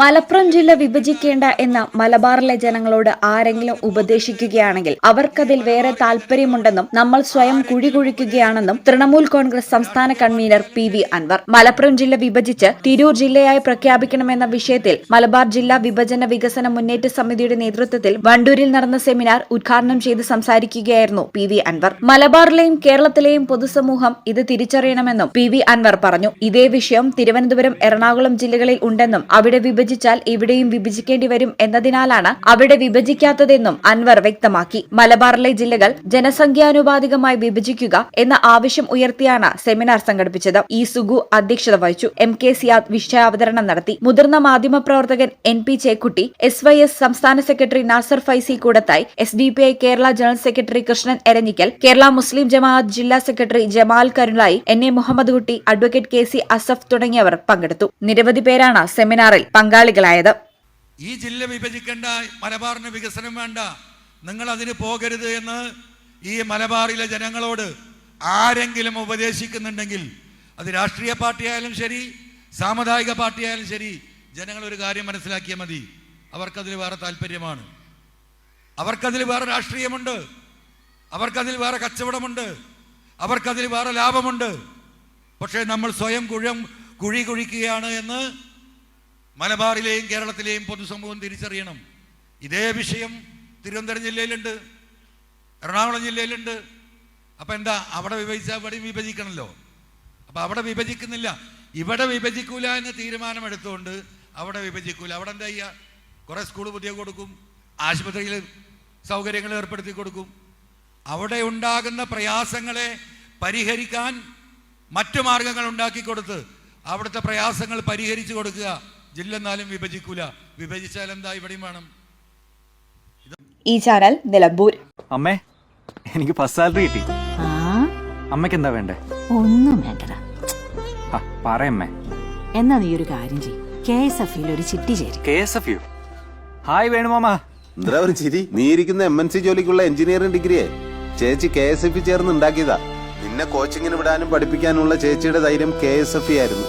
മലപ്പുറം ജില്ല വിഭജിക്കേണ്ട എന്ന് മലബാറിലെ ജനങ്ങളോട് ആരെങ്കിലും ഉപദേശിക്കുകയാണെങ്കിൽ അവർക്കതിൽ വേറെ താല്പര്യമുണ്ടെന്നും നമ്മൾ സ്വയം കുഴി കുഴിക്കുകയാണെന്നും തൃണമൂൽ കോൺഗ്രസ് സംസ്ഥാന convener P V Anvar. Malappuram ജില്ല വിഭജിച്ച് തിരൂർ ജില്ലയായി പ്രഖ്യാപിക്കണമെന്ന വിഷയത്തിൽ മലബാർ ജില്ലാ വിഭജന വികസന മുന്നേറ്റ സമിതിയുടെ നേതൃത്വത്തിൽ വണ്ടൂരിൽ നടന്ന സെമിനാർ ഉദ്ഘാടനം ചെയ്ത് സംസാരിക്കുകയായിരുന്നു പി വി അൻവർ. മലബാറിലെയും കേരളത്തിലെയും പൊതുസമൂഹം ഇത് തിരിച്ചറിയണമെന്നും പി വി അൻവർ പറഞ്ഞു. ഇതേ വിഷയം തിരുവനന്തപുരം എറണാകുളം ജില്ലകളിൽ ഉണ്ടെന്നും അവിടെ വിഭജിച്ചാൽ ഇവിടെയും വിഭജിക്കേണ്ടി വരും എന്നതിനാലാണ് അവിടെ വിഭജിക്കാത്തതെന്നും അൻവർ വ്യക്തമാക്കി. മലബാറിലെ ജില്ലകൾ ജനസംഖ്യാനുപാതികമായി വിഭജിക്കുക എന്ന ആവശ്യം ഉയർത്തിയാണ് സെമിനാർ സംഘടിപ്പിച്ചത്. ഇ സുഗു അധ്യക്ഷത വഹിച്ചു. എം കെ സിയാദ് വിഷയാവതരണം നടത്തി. മുതിർന്ന മാധ്യമപ്രവർത്തകൻ N P Chekkutty S Y S സംസ്ഥാന secretary Nasar Faizi Koodathayi S D P I Kerala general secretary Krishnan Eranhikkal Kerala Muslim Jamaath ജില്ലാ secretary Jamal Karulayi N A Muhammad Kutty advocate K C Asaf തുടങ്ങിയവർ പങ്കെടുത്തു. നിരവധി പേരാണ് സെമിനാറിൽ പങ്കാളികളായത്. ഈ ജില്ല വിഭജിക്കേണ്ട മലബാറിന് വികസനം വേണ്ട. നിങ്ങൾ അതിന് പോകരുത് എന്ന് ഈ മലബാറിലെ ജനങ്ങളോട് ആരെങ്കിലും ഉപദേശിക്കുന്നുണ്ടെങ്കിൽ അത് രാഷ്ട്രീയ പാർട്ടിയായാലും ശരി സാമുദായിക പാർട്ടിയായാലും ശരി ജനങ്ങൾ ഒരു കാര്യം മനസ്സിലാക്കിയാൽ മതി. അവർക്കതിൽ വേറെ താല്പര്യമാണ്. അവർക്കതിൽ വേറെ രാഷ്ട്രീയമുണ്ട്. അവർക്കതിൽ വേറെ കച്ചവടമുണ്ട്. അവർക്കതിൽ വേറെ ലാഭമുണ്ട്. പക്ഷേ നമ്മൾ സ്വയം കുഴം കുഴി കുഴിക്കുകയാണ് എന്ന് മലബാറിലെയും കേരളത്തിലെയും പൊതുസമൂഹം തിരിച്ചറിയണം. ഇതേ വിഷയം തിരുവനന്തപുരം ജില്ലയിലുണ്ട് എറണാകുളം ജില്ലയിലുണ്ട്. അപ്പം എന്താ അവിടെ വിഭജിച്ചാൽ അവിടെ വിഭജിക്കണമല്ലോ അപ്പം അവിടെ വിഭജിക്കുന്നില്ല. ഇവിടെ വിഭജിക്കൂല എന്ന തീരുമാനമെടുത്തുകൊണ്ട് അവിടെ വിഭജിക്കൂല. അവിടെ എന്താ ചെയ്യുക കുറേ സ്കൂൾ പുതിയ കൊടുക്കും ആശുപത്രിയിൽ സൗകര്യങ്ങൾ ഏർപ്പെടുത്തി കൊടുക്കും. അവിടെ ഉണ്ടാകുന്ന പ്രയാസങ്ങളെ പരിഹരിക്കാൻ മറ്റു മാർഗങ്ങൾ ഉണ്ടാക്കി കൊടുത്ത് അവിടുത്തെ പ്രയാസങ്ങൾ പരിഹരിച്ചു കൊടുക്കുക. ജില്ല എന്നാലും വിഭജിക്കൂല. വിഭജിച്ചാൽ എന്താ ഇവിടെയും വേണം? ഈ ചാനൽ നിലമ്പൂർ. അമ്മേ എനിക്ക് ഫസ്റ്റ് സാലറി കിട്ടി. ആ? അമ്മയ്ക്ക് എന്താ വേണ്ടേ? ഒന്നും വേണ്ടടാ. പറയമ്മേ എന്നാ നീ ഒരു കാര്യം ചെയ് കെ എസ് എഫ് ഒരു ചിട്ടി ചേരി. കെ എസ് എഫ് ഹായ് വേണുമാമ എന്താ ഒരു ചിരി? നീ ഇരിക്കുന്ന എം എൻ സി ജോലിക്കുള്ള എഞ്ചിനീയറിംഗ് ഡിഗ്രിയെ. ചേച്ചി കെ എസ് എഫ് ചേർന്ന് ഉണ്ടാക്കിയതാ. നിന്നെ കോച്ചിങ്ങിന് വിടാനും പഠിപ്പിക്കാനുള്ള ചേച്ചിയുടെ ധൈര്യം കെ എസ് എഫ് ആയിരുന്നു.